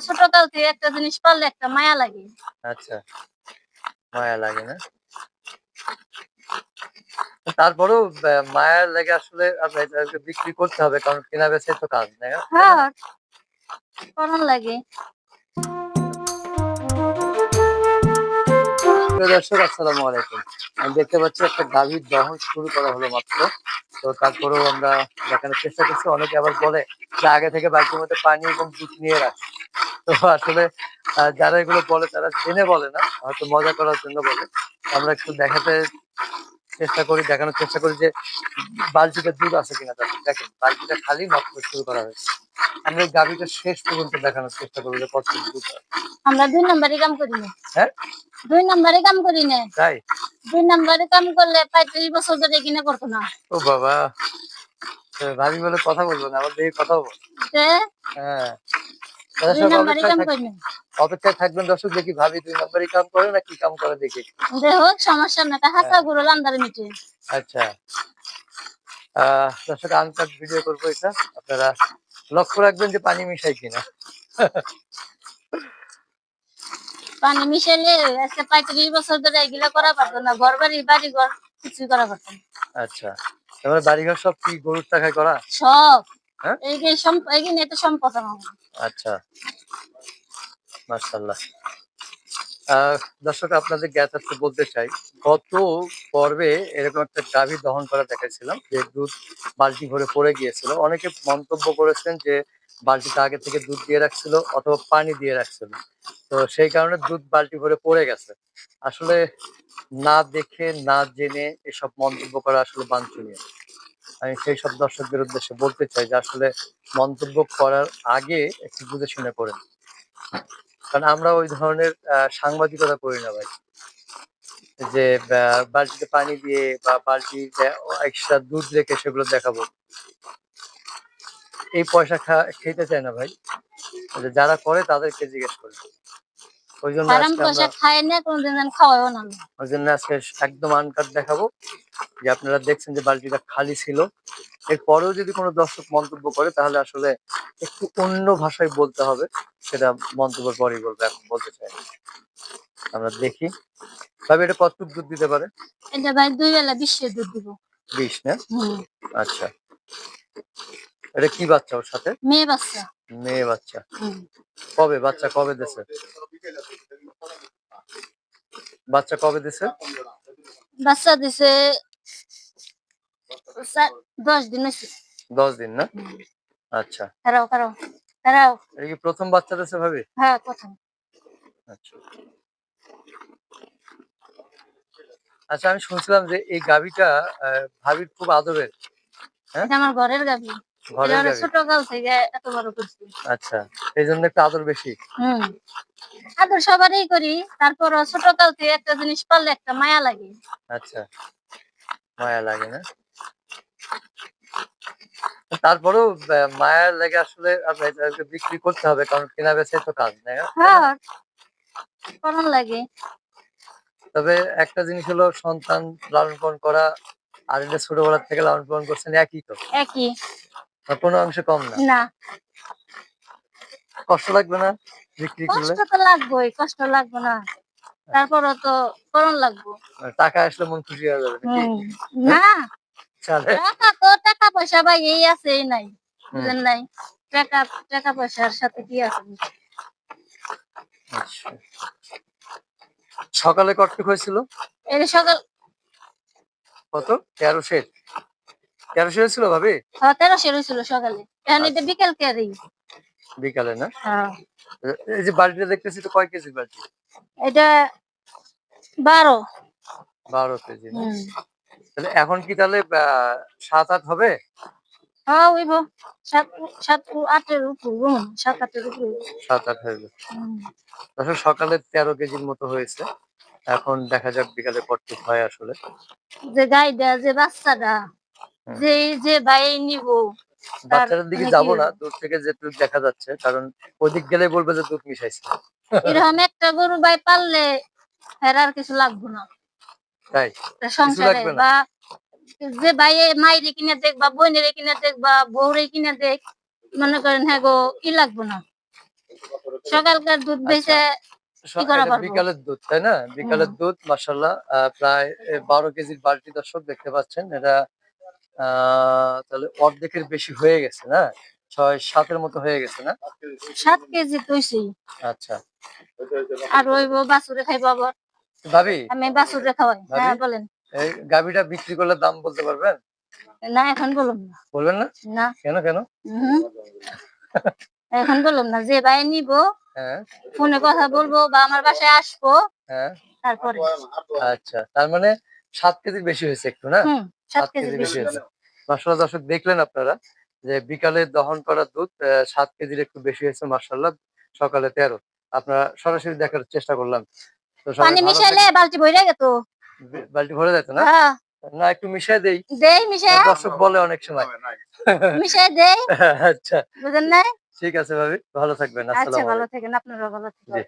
ছোটকাল থেকে একটা জিনিস পারলে একটা মায়া লাগে। আচ্ছা মায়া লাগে না? তারপরেও মায়া লেগে আসলে বিক্রি করতে হবে কারণ কেনা বেচাই তো কাজ নেই না? হ্যাঁ লাগে। দর্শক, আসসালামু আলাইকুম। আমি দেখতে পাচ্ছি একটা গাভীর দহন শুরু করা হলো মাত্র। তো তারপরেও আমরা দেখানোর চেষ্টা করছি। অনেকে আবার বলে যে আগে থেকে বালতির মধ্যে পানি এবং দুধ নিয়ে রাখে। তো আসলে যারা এগুলো বলে তারা জেনে বলে না, হয়তো মজা করার জন্য বলে। আমরা একটু দেখাতে চেষ্টা করি, দেখানোর চেষ্টা করি যে বালতিটা দুধ আছে কিনা। তাদের দেখেন, বালতিটা খালি মাত্র শুরু করা হয়েছে। আমরা গাভীটা শেষ পর্যন্ত দেখানোর চেষ্টা করব যে কত। আমরা দুই নম্বরে কাম করি না। হ্যাঁ? দুই নম্বরে কাম করি না। তাই? দুই নম্বরে কাম করলে পঁয়ত্রিশ বছর ধরে কিনে করতো না। ও বাবা। ভাবি বলে কথা বলব না আবার দেখি কথা বল। যে হ্যাঁ। নম্বরে অপেক্ষায় থাকবেন দর্শক দেখি ভাবি দুই নম্বরই কাম করে না কি কাম করে দেখি। হোক সমস্যা না হাসা গুলো লান্দারে মিটে। আচ্ছা। আহ দর্শক আনকাট ভিডিও করব এটা আপনারা লক্ষ্য রাখবেন যে পানি মিশাই কিনা। পানি মিশাইলে আজকে পঁয়ত্রিশ বছর ধরে এগুলা করা পারতো না ঘর বাড়ি বাড়ি ঘর কিছুই করা পারতো না। আচ্ছা এবার বাড়িঘর সব কি গরুর টাকায় করা? সব। হ্যাঁ? সম্পদ এত সম্পদ আমার। আচ্ছা। মার্শাল্লাহ দর্শক, আপনাদের জ্ঞাতার্থে বলতে চাই, গত পর্বে এরকম একটা গাভী দহন করা দেখাচ্ছিলাম যে দুধ বালতি ভরে পড়ে গিয়েছিল। অনেকে মন্তব্য করেছেন যে বালতিটা আগে থেকে দুধ দিয়ে রাখছিল অথবা পানি দিয়ে রাখছিল। তো সেই কারণে দুধ বালতি ভরে পড়ে গেছে। আসলে না দেখে, না জেনে এসব মন্তব্য করা আসলে বাঞ্ছনীয়। আমি সেই সব দর্শকদের উদ্দেশ্যে বলতে চাই যে আসলে মন্তব্য করার আগে একটু বুঝে শুনে করেন কারণ আমরা ওই ধরনের সাংবাদিকতা করি না ভাই। যে বালতিতে পানি দিয়ে বা বালতি এক্সট্রা দুধ রেখে সেগুলো দেখাবো। এই পয়সা খেতে চায় না ভাই। যারা করে তাদেরকে জিজ্ঞেস করি। ওই জন্য ওই জন্য আজকে একদম আনকাট দেখাবো। যে আপনারা দেখছেন যে বালতিটা খালি ছিল। এরপরেও যদি কোনো দর্শক মন্তব্য করে তাহলে আসলে একটু অন্য ভাষায় বলতে হবে সেটা মন্তব্যের পরেই বলব এখন বলতে চাই আমরা দেখি। তবে এটা কতটুকু দুধ দিতে পারে? এটা ভাই দুই বেলা বিশ্বের দুধ দিব। বিশ না? আচ্ছা। এটা কি বাচ্চা ওর সাথে? মেয়ে বাচ্চা। মেয়ে বাচ্চা। কবে? বাচ্চা কবে দিছে? বাচ্চা কবে দিছে? বাচ্চা দিছে দশ দিন হয়েছে। দশ দিন না? আচ্ছা। খারাও খারাও খারাও এটা কি প্রথম বাচ্চা ভাবি? হ্যাঁ প্রথম। আচ্ছা। আচ্ছা আমি শুনছিলাম যে এই গাভিটা ভাবির খুব আদরের। হ্যাঁ? আমার ঘরের গাবি ঘরের গাভি। ছোট কাল থেকে এত বড় করছি। আচ্ছা এই জন্য একটু আদর বেশি। হুম। আদর সবারই করি তারপর ছোট কাল থেকে একটা জিনিস পারলে একটা মায়া লাগে। আচ্ছা। মায়া লাগে না? তারপরেও আহ, লেগে আসলে বিক্রি করতে হবে কারণ কেনা বেচাই তো কাজ তাই না? হ্যাঁ লাগে। তবে একটা জিনিস হলো সন্তান লালন পালন করা আর এটা ছোটবেলা থেকে লালন পালন করছেন একই তো? একই। কোনো অংশে কম না? না। কষ্ট লাগবে না বিক্রি করলে? কষ্ট তো লাগবেই কষ্ট লাগবে না। তারপরও তো করণ লাগবো। টাকা আসলে মন খুশি হয়ে যাবে না চলে। টাকা তো টাকা পয়সা ভাই এই আছে এই নাই। বুঝেন নাই? টাকা টাকা পয়সার সাথে কি আছে? আচ্ছা। সকালে কটটুক হয়েছিল? এই সকাল কত? তেরো সেট তেরো সেট ছিল ভাবি? হ্যাঁ, তেরোশো রয়েছিল সকালে। এখন এটা বিকেল কেরি। বিকালে না? হ্যাঁ। এই যে বাড়িটা দেখতেছি তো কয় কেজি বাড়ি এটা বারো। বারো কেজি। তাহলে এখন কি তাহলে সাত আট হবে? হ্যাঁ উইব সাত সাত আটের উপর সাত আটের উপর। সাত আট হয়ে আসলে সকালে তেরো কেজির মতো হয়েছে। এখন দেখা যাক বিকালে কটটুক হয় আসলে। যে গাইডা যে বাচ্চাটা। যে যে ভাই নিব বাচ্চাটার দিকে মানে যাব না দূর থেকে যেটুকু দেখা যাচ্ছে কারণ ওদিক গেলে বলবে যে দুধ মিশাইছে। এরকম একটা গরু ভাই পাললে এর আর কিছু লাগবে না। তাই সংসারে বা যে মাইরে কিনে দেখ বা বোনের কিনে দেখ বা বউরে কিনে দেখ মনে করেন হ্যাঁ গো ই লাগবে না। সকালকার দুধ বেচে পারব? বিকালের দুধ তাই না? বিকালের দুধ মাসাল্লাহ প্রায় বারো কেজির বালতি দর্শক দেখতে পাচ্ছেন। এটা তাহলে অর্ধেকের বেশি হয়ে গেছে না? ছয় সাতের মতো হয়ে গেছে না? সাত কেজি তুইছি। আচ্ছা। আর ওই বাসুরে খাইবো আবার। ভাবি? আমি খাওয়াই। হ্যাঁ বলেন। এই গাভিটা বিক্রি করলে দাম বলতে পারবেন? না এখন বলুন না। বলবেন না? না। কেন কেন? এখন বললাম না যে ভাই নিব হ্যাঁ। ফোনে কথা বলব বা আমার বাসায় আসব হ্যাঁ। তারপরে। আচ্ছা তার মানে সাত কেজির বেশি হয়েছে একটু না? সাত সাত কেজি কেজি বেশি হয়েছে। মাসাল্লাহ দর্শক দেখলেন আপনারা যে বিকালে দহন করা দুধ সাত কেজির একটু বেশি হয়েছে মাসাল্লাহ সকালে তেরো। আপনারা সরাসরি দেখার চেষ্টা করলাম। পানি মিশাইলে বালতি ভরে গেত বালতি ভরে যেত না? হ্যাঁ। না একটু মিশাই দেই। দেই মিশাই। দর্শক বলে অনেক সময়। মিশাই দেই। আচ্ছা। বুঝেন নাই? ঠিক আছে ভাবি ভালো থাকবেন। আচ্ছা ভালো থাকেন। আপনারা ভালো থাকেন। জি।